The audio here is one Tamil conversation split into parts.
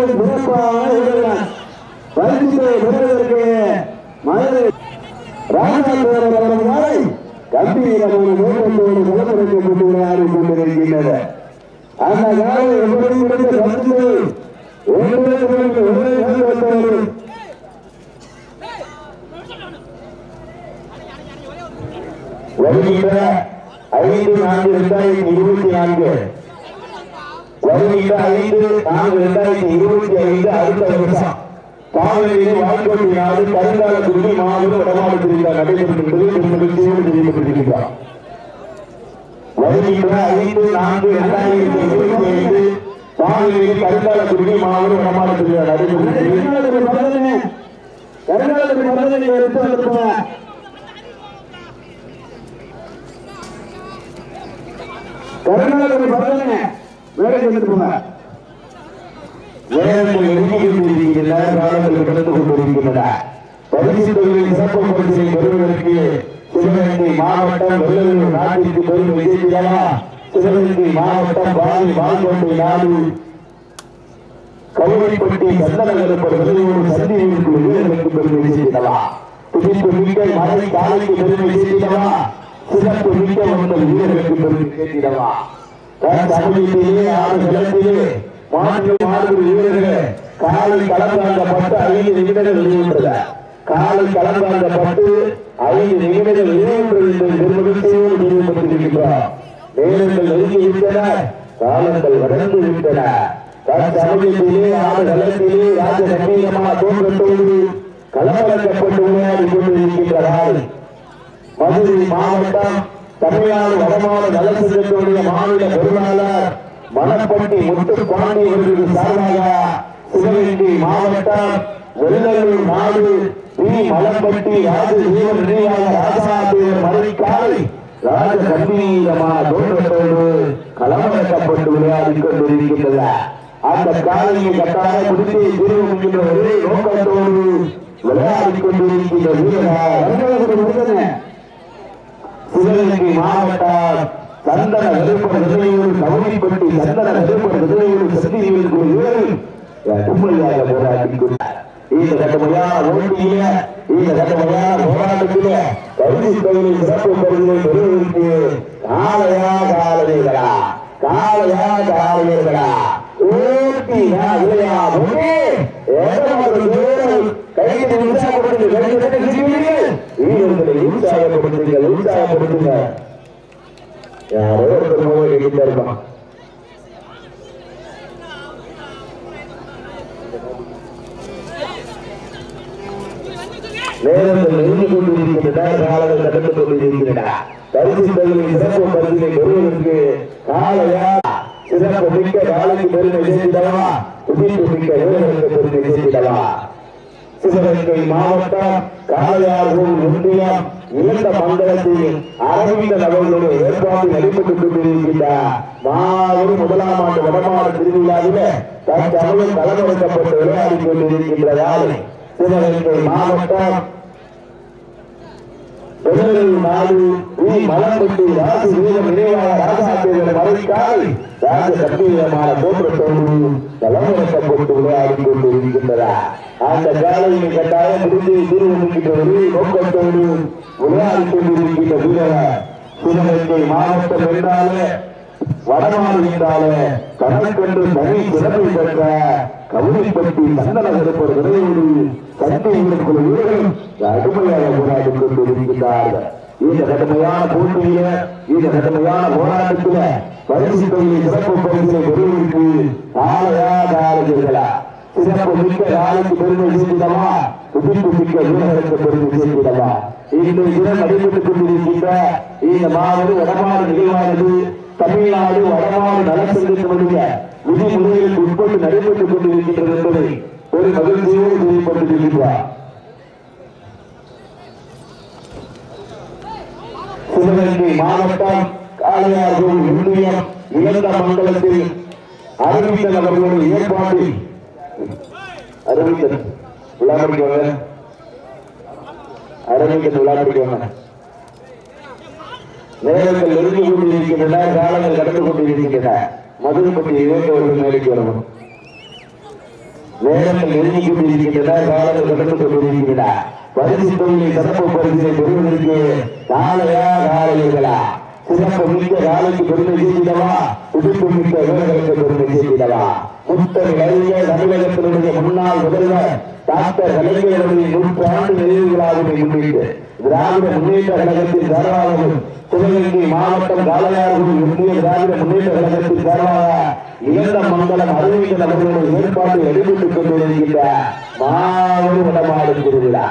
வீரர்கள் சிறப்பாக இருக்கிறார் பெறுவதற்கு மதுரை ராமநாதபுரம் கம்பீரமான நோக்கத்தோடு களமிறக்க விளையாடி கொண்டிருக்கின்றனர் அந்த காலை எப்படி முடிந்த பரிசு ஒன்றே ஒன்று வருகின்ற ஐந்து நான்கு இரண்டாயிரத்தி இருபத்தி நான்கு. வருகின்ற ஐந்து நான்கு இரண்டாயிரத்தி இருபத்தி ஐந்து அடுத்த வருஷம். காவிரியிலே வாய்க்கோட்டி கருங்கால குடி மாவட்ட வடமாடு நடைபெறுகின்றது வருகின்ற ஐந்து நான்கு இரண்டாயிரத்தி இருபத்தி ஐந்து காவிரியிலே கருங்கால குடி மாவட்ட வடமாடு நடைபெறுகின்றது. கருணாநிதி பரதனே. வேலைக்கு வந்துட்டு போங்க. வேலைகள் நெருங்கியிருக்கின்றன காலங்கள் கடந்து கொண்டிருக்கின்றன. பரிசு தொழிலில் சிறப்பு பரிசை பெறுவதற்கு சிவகங்கை மாவட்டம் வெள்ளலூர் நாட்டிற்கு பெரும் விஜயலா சிவகங்கை மாவட்டம் பாதி வாழ்கொண்டை நாடு. கவுரிப்பட்டி சந்தனகரப்பர் வெளியூர் சந்திகளுக்கு வீரர்களுக்கு பெருமை செய்தவா துடிப்பு மிக்க மழை காலைக்கு பெருமை செய்தவா சிறப்பு மிக்க உங்கள் வீரர்களுக்கு பெருமை சேர்த்திடவா தமிழிலேயே ஆறு நிலத்திலே மாற்று மாறு வீரர்கள் காலை கலந்தாங்கப்பட்டு ஐந்து நிமிடங்கள் வெளியிட்டது காலை கலந்தாங்கப்பட்டு ஐந்து நிமிடங்கள் வெளியிட்டது என்று நிர்வகித்தோடு நிறுவப்பட்டிருக்கின்றோம் நேரங்கள் நெருங்கி காலங்கள் வளர்ந்து விட்டன. தற்சமயத்திலே ஆறு நிலத்திலே ராஜ கம்பீரமா தோன்றத்தோடு களமிறக்கப்பட்டு விளையாடி கொண்டிருக்கின்றார்கள் மதுரை மாவட்டம் தமிழ்நாடு வடமாநில நலசங்கத்தினுடைய மாநில பொருளாளர் மணப்பட்டி முத்துப்பாண்டி அவர்களுக்கு சார்பாக சிவகங்கை மாவட்டம் வெள்ளலூர் நாடு வி. மலம்பட்டி ராஜ ஜீவன் நினைவாக ராஜாதேவர் மதுரைக்காலை ராஜ கம்பீரமான தோற்றத்தோடு களமிறக்கப்பட்டு விளையாடி கொண்டிருக்கின்றது அந்த காலையை கட்டாய முடித்து தீர்வுகின்ற ஒரே நோக்கத்தோடு விளையாடி கொண்டிருக்கின்ற வீரர்கள் சிவகங்கை மாவட்ட சந்தன வெறுப்பர் விதையோடு கவுனிப்பட்டி சந்தன வெறுப்பர் விதையோடு சத்தியவில் கோயில் உண்மையாக போராடி இந்த கட்டமையான ஓட்டியில இந்த கட்டமையான போராட்டத்தில பரிசு தொழிலில் சிறப்பு பரிசை பெறுவதற்கு காலையா காலைகளா காலையா காலைகளா ஓட்டியா இல்லையா உற்சாகப்படுத்துங்கள் உற்சாகப்படுத்துங்க. யாரோ மோடி கிட்ட இருப்பான் நேரங்கள் நெருங்கி கொண்டிருக்கின்றன காலங்கள் கடந்து கொண்டிருக்கின்றன பரிசு தொழிலில் சிறப்பு பரிசினை பெறுவதற்கு காலையா? சிறப்பு மிக்க காலைக்கு பெருமை சேர்த்திடவா உதிர்ப்பு மிக்க வீரர்களுக்கு பெருமை சேர்த்திடவா சிவகங்கை மாவட்டம் காளையார்கோள் ஒன்றியம். இழந்த மண்டலத்தில் அரவிந்த நகர்களுடைய ஏற்பாடு நடைபெற்றுக் கொண்டிருக்கின்ற மாபெரும் முதலாம் ஆண்டு வடமாடு திருவிழாவில தற்சமயம் கலந்துரைக்கப்பட்டு விளையாடி கொண்டிருக்கின்றதால் சிவகங்கை மாவட்டம். வெள்ளலூர் நாடு வி மலம்பட்டி ராசி வீரம் நினைவாக ராஜாதேவன் மறைக்கால் ராஜ கம்பீரமான தோற்றத்தோடு கலந்துரைக்கப்பட்டு விளையாடி கொண்டிருக்கின்றனர் அந்த காலையை கட்டாயம் முடிந்து தீர்வுகின்ற ஒரே நோக்கத்தோடு விளையாடி கொண்டிருக்கின்ற வீரர் சிவகங்கை மாவட்டம் என்றாலே வடமாறு என்றாலே கணக்கென்று தனி சிறப்பை பெற்ற கவுனிப்பட்டி சந்தன விரைவோடு சண்டை இருக்கிற வீரர்கள் கடுமையாக போராடி கொண்டிருக்கின்றார்கள் இந்த கடுமையான போட்டியில இந்த கடுமையான போராட்டத்தில பரிசு தொழிலை சிறப்பு பரிசினை பெறுவதற்கு காலையா காலைகளா சிறப்பு மிக்க நாளுக்கு பெருமை சேர்த்திடவா புதிப்பு மிக்க வீரர்களுக்கு பெருமை சேர்த்திடவா இன்றைய தினம் நடைபெற்றுக் கொண்டிருக்கின்ற இந்த மாபெரும் வடமாறு நிகழ்வானது தமிழ்நாடு வடமாறு நலசங்கத்தினுடைய விதிமுறைகளுக்கு உட்பட்டு நடைபெற்றுக் கொண்டிருக்கின்றது என்பதை ஒரு மகிழ்ச்சியோடு தெரியப்பட்டிருக்கின்றார் சிவகங்கை மாவட்டம் காளையார்கோவில் ஒன்றியம் இழந்த மண்டலத்தில் அரவிந்தன் அவர்களுடைய ஏற்பாட்டில் அரவிந்தன் விளையாடிக்கு வாங்க அரவிந்தன் விளையாடிக்கு வாங்க நேரங்கள் நெருங்கி கொண்டிருக்கின்றன காலங்கள் கடந்து கொண்டிருக்கின்றன. மதுரைப்பட்டி இளைஞர்கள் மேலைக்கு வரணும் நேரங்கள் நெருங்கி கொண்டிருக்கின்றன காலங்கள் கடந்து கொண்டிருக்கின்றன. பரிசு தொழிலை சிறப்பு பரிசினை பெறுவதற்கு காலையா காலைகளா சிறப்பு மிக்க காலைக்கு பெருமை செய்திடவா துடிப்பு மிக்க வீரர்களுக்கு பெருமை செய்திடவா முத்தம் அறிய தமிழகத்தினுடைய முன்னாள் முதல்வர் டாக்டர் கலைஞருடைய நூற்றாண்டு நினைவுகளாகவே முன்னிட்டு திராவிட முன்னேற்ற கழகத்தின் சார்பாகவும் சிவகங்கை மாவட்டம் காளையார்கள் இந்திய திராவிட முன்னேற்ற கழகத்தின் இழந்த மண்டலம் அறிவியல் அவர்களுடைய ஏற்பாட்டில் எடுத்துக் கொண்டிருக்கின்ற மாபெரும் வடமாடும் திருவிழா.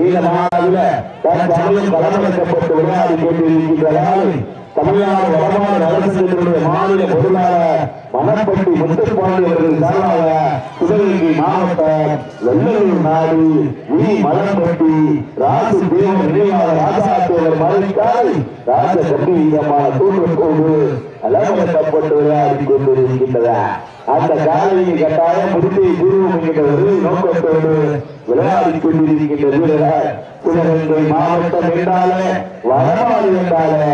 இந்த மாநாடுல தற்சமயம் களமிறக்கப்பட்டு விளையாடி கொண்டிருக்கின்றதால் தமிழ்நாடு வடமாடு அரசினுடைய மாநில பொருளாளர் மணப்பட்டி முத்துப்பாண்டி அவர்கள் சார்பாக சிவகங்கை மாவட்டம் வெள்ளலூர் நாடு வி. மலம்பட்டி ராசு தேவ நினைவாக ராஜாத்தேவர் மறைக்கால் ராஜ கம்பீரமான தூற்றத்தோடு அலமரப்பட்டு விளையாடி கொண்டிருக்கின்றன அந்த காலையை கட்டாயம் முடித்தை ஒரு நோக்கத்தோடு விளையாடி கொண்டிருக்கின்ற வீரர்கள் சிவகங்கை மாவட்டம் என்றாலே வடமாறு என்றாலே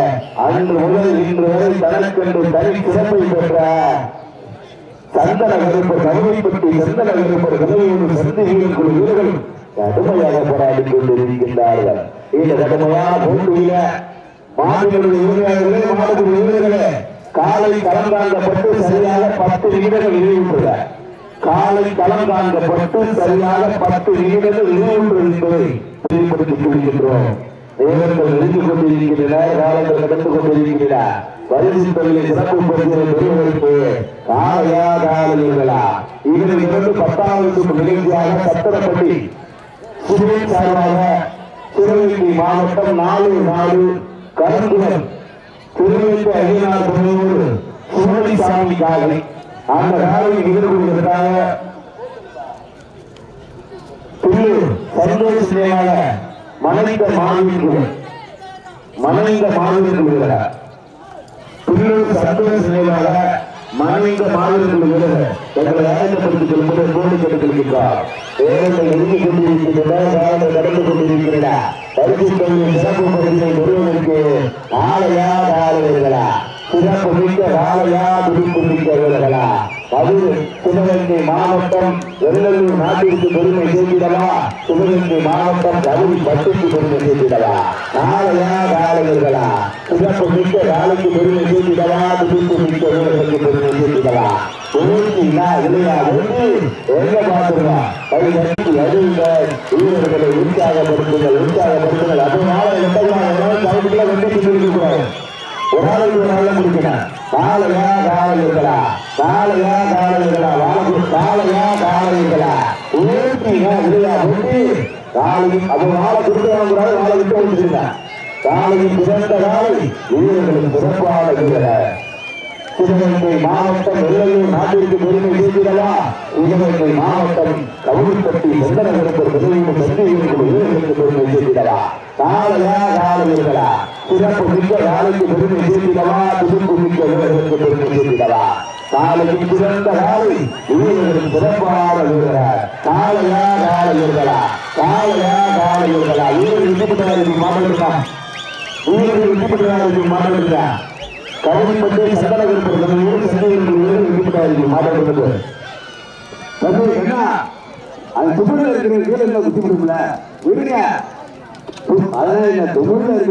அன்று முதல் இன்று வரை தனக்கென்று தனி சிறப்பை பெற்ற சந்தன கருப்பர் கருவைப்பட்டி சந்தன கருப்பர் கருவையோடு சந்தி வீரர்கள் வீரர்கள் கடுமையாக போராடி கொண்டிருக்கின்றார்கள் இந்த கடுமையான போட்டியில மாடுகளுடைய உரிமையாளர்களே மாடுகளுடைய வீரர்களே காலை காண்கப்பட்டு சரியாக பத்து நிமிடங்கள் நிறைவுற்ற காலை காண்கப்பட்டு சரியாக பத்து நிமிடங்கள் நிறைவுற்றது என்பதை தெளிவுபடுத்திக் கொள்கின்றோம் தேவர்கள் நெருங்கிக் கொண்டிருக்கின்றன காலங்கள் கடந்து கொண்டிருக்கின்றன. பரிசு தொழிலை சிறப்பு பரிசுகளை பெறுவதற்கு காலையா காலைகளா இதில் இரண்டு பத்தாவது நிகழ்ச்சியாக சத்திரப்பட்டி சுரேஷ் சார்பாக சிவகங்கை மாவட்டம் நாலு நாலு கருங்குளம் திருவெட்டு ஐயனார் பொன்னூர் சுமதி சாமி காலை. அந்த காலை எதிர்கொள்வதற்காக பில்லூர் சந்தோஷ் சிலையாக மனைந்த மாணவிகள் மனைந்த மாணவிகள் விடுகிறார் பில்லூர் சந்தோஷ் சிலையாக மனைந்த மாணவிகள் விடுகிறார் கொள்ளும்போது கோடி கெடுக்கின்றார் வேதங்கள் எழுதிக் கொண்டிருக்கின்றன கடந்து கொண்டிருக்கின்றன பரிசு தொழில் சிறப்பு பரிசை பெறுவதற்கு ஆலையா காலைகளா சிறப்பு மிக்க காலையா துடிப்பு மிக்க வீரர்களா சிவகங்கை மாவட்டம் வெள்ளலூர் நாட்டிற்கு பெருமை சேர்த்திடவா? சிவகங்கை மாவட்டம் கருவி பட்டுக்கு பெருமை சேர்த்திடவா? நாளையா காலைகளா சிறப்பு மிக்க காலைக்கு பெருமை சேர்த்திடவா? துடிப்பு மிக்க வீரர்களுக்கு பெருமை சேர்த்திடவா? ஓட்டினா இல்லையா ஒன்று எங்க பாத்துருவா அது கட்டி வீரர்களை உற்சாகப்படுத்துங்கள் உற்சாகப்படுத்துங்கள் அதனால கவுண்டில வெட்டி கொண்டிருக்கிறார் ஒரு நாளைக்கு ஒரு நாள் முடிக்கணும் காலையா காலைகளா காலையா காலைகளா வாழ்க்கை காலையா காலைகளா ஓட்டினா இல்லையா ஒன்று காலையும் அது நாளை கொடுக்கிறாங்க நாளை விட்டு வந்துருங்க காலையும் சிறந்த காலை வீரர்களும் சிறப்பான வீரர் சிவகங்கை மாவட்டம் வெள்ளையூர் நாட்டிற்கு பெருமை சேர்க்கிறதா? சிவகங்கை மாவட்டம் கவுரிப்பட்டி செந்தனகரப்பர் பெருமையும் சந்திகளுக்கு வீரர்களுக்கு பெருமை சேர்க்கிறதா? காலையா காலையர்களா சிறப்பு மிக்க காலைக்கு பெருமை சேர்க்கிறதா? துடுப்பு மிக்க வீரர்களுக்கு பெருமை சேர்க்கிறதா? காலைக்கு சிறந்த காலை வீரர்களுக்கு சிறப்பான வீரர் காலையா காலையர்களா காலையா காலையர்களா வீரர்கள் மாவட்டம் வீரர்கள் மாவட்டம் கவுனிப்பட்டு சந்தனகர் ஊர் சந்தனகர் வீட்டுக்காரி மாவட்டத்துக்கு வந்து என்ன? அது துபுல இருக்கிற கீழே குத்தி விடும்ல? விடுங்க. அதான் என்ன துபுல இருக்கு